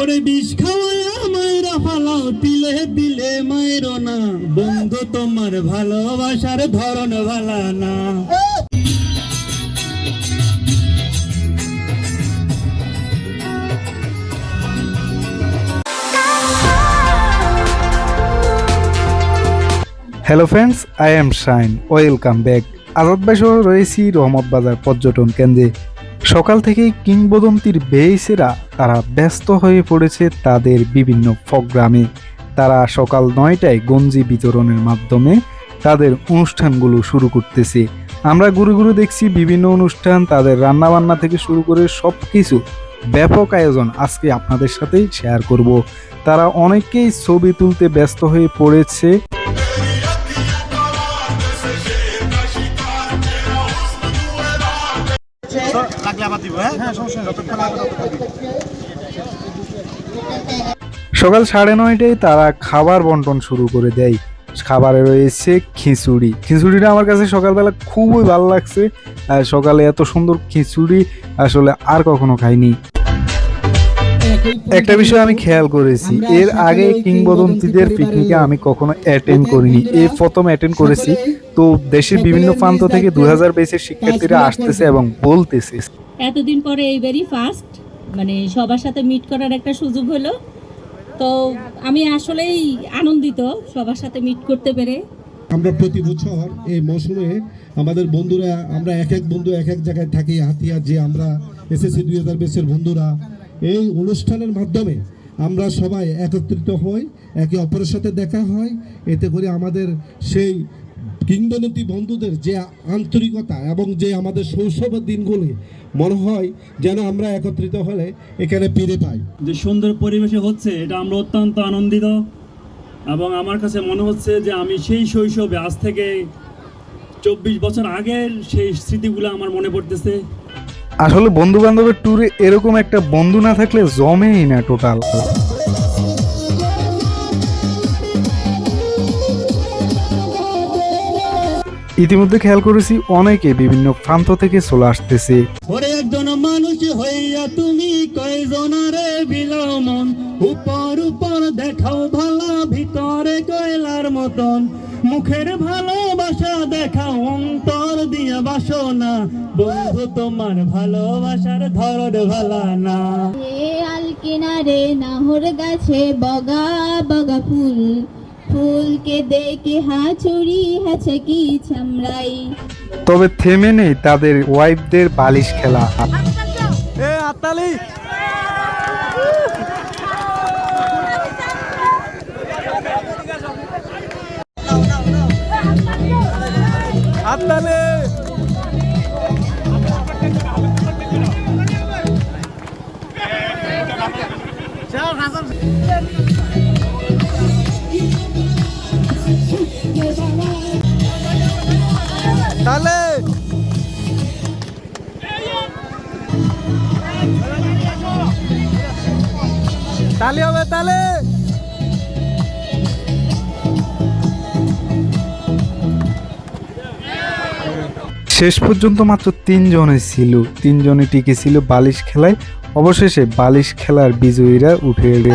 ওরে বিষ খাওয়ায়া মায়েরা ফালাও তিলে তিলে মায়ের না। বন্ধু, তোমার ভালোবাসার ধরন ভালা না। Hello friends I am Shine welcome back Azad ভাই রয়েছি রহমত বাজার পর্যটন কেন্দ্রে। সকাল থেকেই কিংবদন্তির বেইসেরা তারা ব্যস্ত হয়ে পড়েছে তাদের বিভিন্ন প্রোগ্রামে। তারা সকাল নয়টায় গঞ্জি বিতরণের মাধ্যমে তাদের অনুষ্ঠানগুলো শুরু করতেছে। আমরা ঘুরে ঘুরে দেখছি বিভিন্ন অনুষ্ঠান, তাদের রান্নাবান্না থেকে শুরু করে সব কিছু ব্যাপক আয়োজন আজকে আপনাদের সাথেই শেয়ার করব। তারা অনেকেই ছবি তুলতে ব্যস্ত হয়ে পড়েছে। সকাল সাড়ে নয়টায় তারা খাবার বন্টন শুরু করে দেয়। খাবারে রয়েছে খিচুড়ি। খিচুড়িটা আমার কাছে সকালবেলা খুবই ভালো লাগছে। আর সকালে এত সুন্দর খিচুড়ি আসলে আর কখনো খাইনি। একটা বিষয় আমি খেয়াল করেছি এর আগে কিংবদন্তিদের পিকনিকে আমি কখনো অ্যাটেন্ড করিনি। এই প্রথম অ্যাটেন্ড করেছি। তো দেশের বিভিন্ন প্রান্ত থেকে দু হাজার বেসের শিক্ষার্থীরা আসতেছে এবং বলতেছে। এতদিন পরে এই এইবারই ফার্স্ট মানে সবার সাথে মিট করার একটা সুযোগ হলো। তো আমি আসলেই আনন্দিত সবার সাথে মিট করতে পেরে। আমরা প্রতি বছর এই মৌসুমে আমাদের বন্ধুরা, আমরা এক এক বন্ধু এক এক জায়গায় থাকি হাতিয়া যে আমরা এসএসসি দুই হাজার বেসের বন্ধুরা। এই অনুষ্ঠানের মাধ্যমে আমরা সবাই একত্রিত হই, একে অপরের সাথে দেখা হয়। এতে করে আমাদের সেই কিংবদন্তি বন্ধুদের যে আন্তরিকতা এবং যে আমাদের শৈশবের দিনগুলি মনে হয় যেন আমরা একত্রিত হলে এখানে ফিরে পাই। যে সুন্দর পরিবেশে হচ্ছে এটা আমরা অত্যন্ত আনন্দিত এবং আমার কাছে মনে হচ্ছে যে আমি সেই শৈশবে আজ থেকে চব্বিশ বছর আগের সেই স্মৃতিগুলো আমার মনে পড়তেছে। আসলে বন্ধু বান্ধবের ট্যুরে এরকম একটা বন্ধু না থাকলে জমেই না টোটাল ইতিমধ্যে খেয়াল করেছি অনেকে বিভিন্ন প্রান্ত থেকে চলে আসতেছে। ওরে একজন মানুষ হইয়া তুমি কয়জনারে বিলাও মন উপর উপর দেখাও ভালা ভিতরে কয়লার মতন। মুখের ভালোবাসা দেখাও অন্তর দিয়া বাসনা। বন্ধু তোমার ভালোবাসার ধরন ভালা না। এ আল কিনারে নাহর গাছে বগা বগা ফুল। ফুলকে দেখে হাঁচুরি হাছে কি ছামড়াই তবে থেমে নেই তাদের ওয়াইফদের বালিশ খেলা। তাহলে তালে হবে তালে। শেষ পর্যন্ত মাত্র তিনজনে ছিল। তিনজনে টিকে ছিল বালিশ খেলায়। অবশেষে বালিশ খেলার বিজয়ীরা উঠে এলে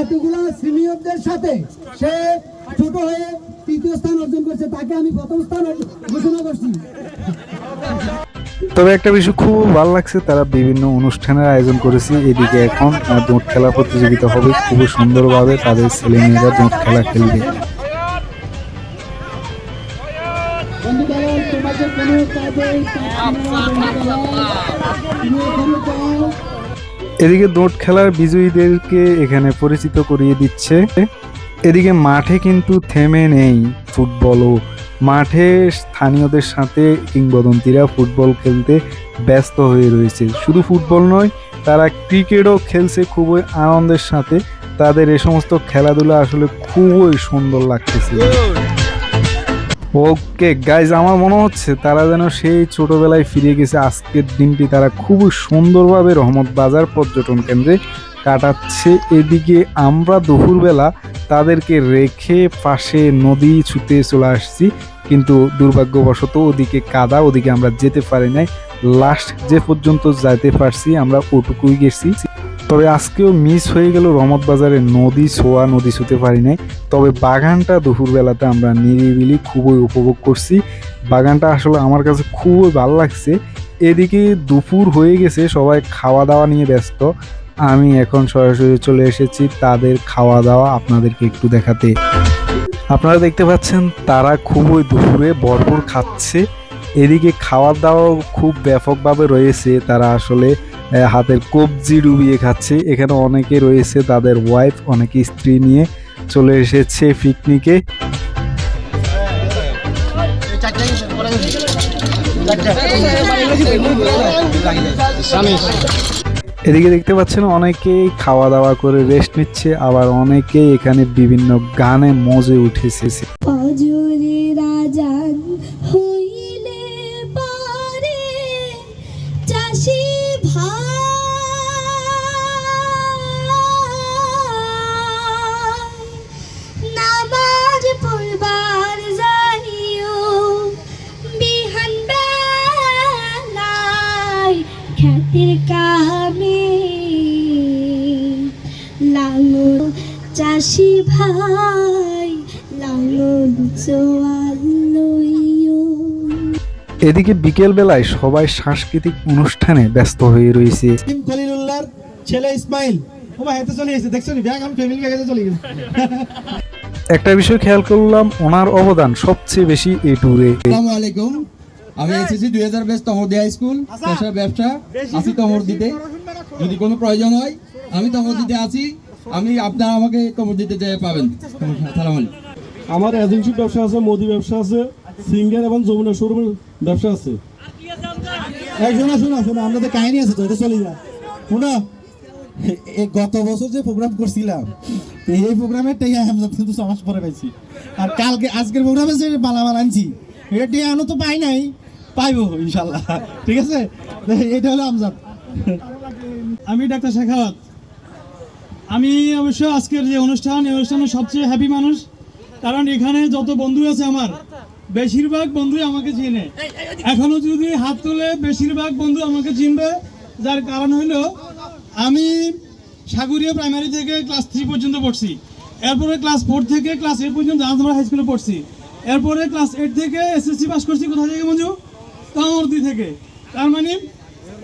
এতগুলা সিনিয়রদের সাথে সে ছোট হয়ে তৃতীয় স্থান অর্জন করছে, তাকে আমি প্রথম স্থান ঘোষণা করছি। তবে একটা বিষয় খুব ভালো লাগছে, তারা বিভিন্ন অনুষ্ঠানের আয়োজন করেছে। এদিকে এখন দৌড় খেলা প্রতিযোগিতা হবে খুব সুন্দরভাবে তাদের ছেলেমেয়েরা দৌড় খেলা খেলবে। এদিকে দৌড় খেলার বিজয়ীদেরকে এখানে পরিচিত করিয়ে দিচ্ছে। এদিকে মাঠে কিন্তু থেমে নেই ফুটবলও। মাঠে স্থানীয়দের সাথে কিংবদন্তিরা ফুটবল খেলতে ব্যস্ত হয়ে রয়েছে। শুধু ফুটবল নয়, তারা ক্রিকেটও খেলছে খুবই আনন্দের সাথে। তাদের এ সমস্ত খেলাধুলা আসলে খুবই সুন্দর লাগতেছে। ওকে গাইজ আমার মনে হচ্ছে তারা যেন সেই ছোটবেলায় ফিরে গেছে। আজকের দিনটি তারা খুবই সুন্দরভাবে রহমত বাজার পর্যটন কেন্দ্রে কাটাচ্ছে। এদিকে আমরা দুপুরবেলা তাদেরকে রেখে পাশে নদী ছুতে চলে আসছি, কিন্তু দুর্ভাগ্যবশত ওদিকে কাদা, ওদিকে আমরা যেতে পারি নাই। লাস্ট যে পর্যন্ত যাইতে পারছি, আমরা ওটুকুই গেছি। তবে আজকেও মিস হয়ে গেল রমত বাজারে নদী ছোঁয়া, নদী ছুতে পারি নাই। তবে বাগানটা দুপুরবেলাতে আমরা নিরিবিলি খুবই উপভোগ করছি। বাগানটা আসলে আমার কাছে খুবই ভালো লাগছে। এদিকে দুপুর হয়ে গেছে, সবাই খাওয়া দাওয়া নিয়ে ব্যস্ত। আমি এখন সরাসরি চলে এসেছি তাদের খাওয়া দাওয়া আপনাদেরকে একটু দেখাতে। আপনারা দেখতে পাচ্ছেন, তারা খুবই দুপুরে ভরপুর খাচ্ছে। এদিকে খাওয়া দাওয়া খুব ব্যাপকভাবে রয়েছে। তারা আসলে হাতের কবজি ডুবিয়ে খাচ্ছে। এখানে অনেকে রয়েছে তাদের ওয়াইফ অনেকে স্ত্রী নিয়ে চলে এসেছে পিকনিকে এদিকে দেখতে পাচ্ছেন অনেকেই খাওয়া দাওয়া করে রেস্ট নিচ্ছে, আবার অনেকেই এখানে বিভিন্ন গানে মজে উঠেছে। খ্যাতির কামে লাঙল চাষি ভাই লাঙল চোয়াল এদিকে বিকেল বেলায় সবাই সাংস্কৃতিক অনুষ্ঠানে ব্যস্ত হয়ে রয়েছে। খলিলুল্লাহর ছেলে ইসমাইল। ও ভাই এত চলে এসেছে দেখছ নি? ব্যাগ আমি ফ্যামিলি ব্যাগে চলে গেছে। একটা বিষয় খেয়াল করলাম ওনার অবদান সবচেয়ে বেশি এই ট্যুরে আসসালামু আলাইকুম। আমি এসেছি দুই হাজার বেশ তমরদি হাই স্কুল পেশা ব্যবসা আছি তমরদিতে যদি কোনো প্রয়োজন হয় আমি তমরদিতে আছি। আমি আপনারা আমাকে তমরদিতে যেয়ে পাবেন। সালাম আলাইকুম। আমার এজেন্সি ব্যবসা আছে মোদি ব্যবসা আছে সিঙ্গার এবং যমুনা শোরুমের ব্যবসা আছে। এই শোনা শোনা শোনা আপনাদের কাহিনী আছে তো এটা চলে যা শোনা এই গত বছর যে প্রোগ্রাম করছিলাম এই প্রোগ্রামের টেয়া আমরা কিন্তু সমাজ পরে পাইছি আর কালকে আজকের প্রোগ্রামে যে মালামাল আনছি এটা টেয়া আনো তো পাই নাই। পাইবো, ইনশাল্লাহ। ঠিক আছে? এটা হলো আমজাদ। আমি ডাক্তার শেখাওয়াত। আমি অবশ্য আজকের যে অনুষ্ঠান, এই অনুষ্ঠানে সবচেয়ে হ্যাপি মানুষ। কারণ এখানে যত বন্ধু আছে আমার, বেশিরভাগ বন্ধুই আমাকে চিনে। এখনও যদি হাত তুলে, বেশিরভাগ বন্ধু আমাকে চিনবে। যার কারণ হলো, আমি সাগরিয়া প্রাইমারি থেকে ক্লাস থ্রি পর্যন্ত পড়ছি। এরপরে ক্লাস ফোর থেকে ক্লাস এইট পর্যন্ত জাহাজমরা হাই স্কুলে পড়ছি। এরপরে ক্লাস এইট থেকে এসএসসি পাস করছি। কোথা থেকে মঞ্জু? কামর্দি থেকে। তার মানে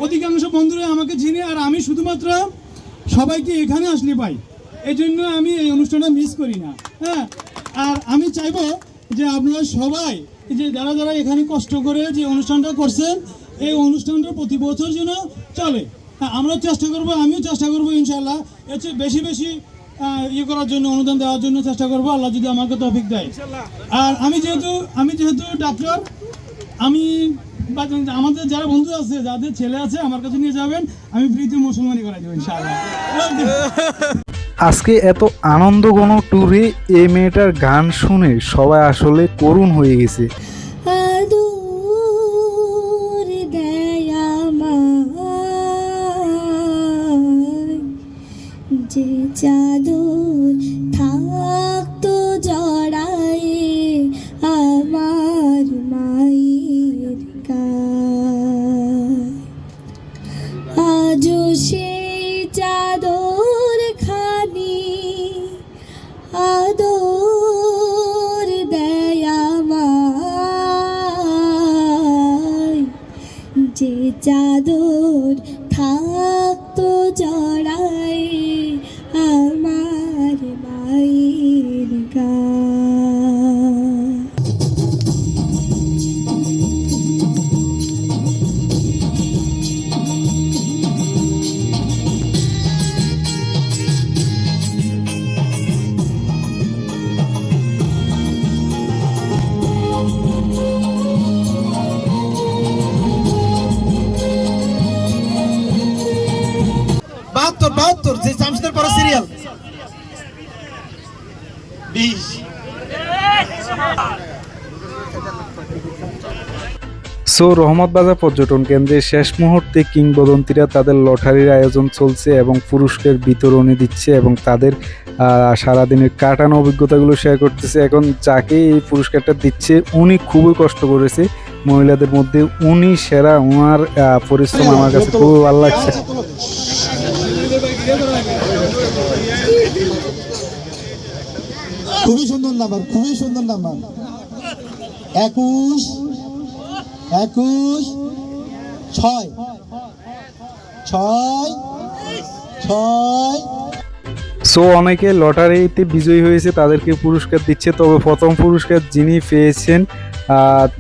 অধিকাংশ বন্ধুরা আমাকে চিনে আর আমি শুধুমাত্র সবাইকে এখানে আসলে পাই। এই জন্য আমি এই অনুষ্ঠানটা মিস করি না। হ্যাঁ আর আমি চাইব যে আপনারা সবাই যে যারা যারা এখানে কষ্ট করে যে অনুষ্ঠানটা করছেন, এই অনুষ্ঠানটা প্রতি বছর যেন চলে। হ্যাঁ আমরাও চেষ্টা করব, আমিও চেষ্টা করব ইনশাল্লাহ এর চেয়ে বেশি বেশি ইয়ে করার জন্য, অনুদান দেওয়ার জন্য চেষ্টা করব। আল্লাহ যদি আমাকে তফিক দেয়। আর আমি যেহেতু আমি যেহেতু ডাক্তার আমি আমাদের যারা বন্ধু আছে যাদের ছেলে আছে আমার কাছে নিয়ে যাবেন। আমি ফ্রিতে মুসলমানি করাই দেবো ইনশাআল্লাহ। আজকে এত আনন্দঘন ট্যুরে এই মেয়েটার গান শুনে সবাই আসলে করুণ হয়ে গেছে। যে চাদর আদর দয়াময় যে চাদর থাকতো সো রহমত বাজার পর্যটন কেন্দ্রে শেষ মুহূর্তে কিংবদন্তিরা তাদের লটারির আয়োজন চলছে এবং পুরস্কার বিতরণী দিচ্ছে এবং তাদের সারাদিনের কাটানো অভিজ্ঞতাগুলো শেয়ার করতেছে। এখন যাকে এই পুরস্কারটা দিচ্ছে, উনি খুবই কষ্ট করেছে। মহিলাদের মধ্যে উনি সেরা ওনার পরিশ্রম আমার কাছে খুবই ভালো লাগছে। খুবই সুন্দর নাম্বার খুবই সুন্দর নাম্বার। একুশ একুশ ছয় ছয় ছয় সো অনেকে লটারিতে বিজয়ী হয়েছে, তাদেরকে পুরস্কার দিচ্ছে। তবে প্রথম পুরস্কার যিনি পেয়েছেন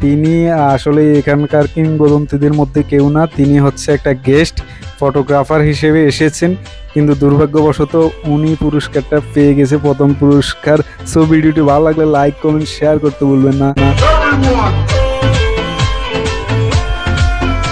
তিনি আসলে এখানকার কিংবদন্তিদের মধ্যে কেউ না। তিনি হচ্ছে একটা গেস্ট ফটোগ্রাফার হিসেবে এসেছেন। কিন্তু দুর্ভাগ্যবশত উনি পুরস্কারটা পেয়ে গেছে প্রথম পুরস্কার। সো ভিডিওটি ভালো লাগলে লাইক কমেন্ট শেয়ার করতে ভুলবেন না।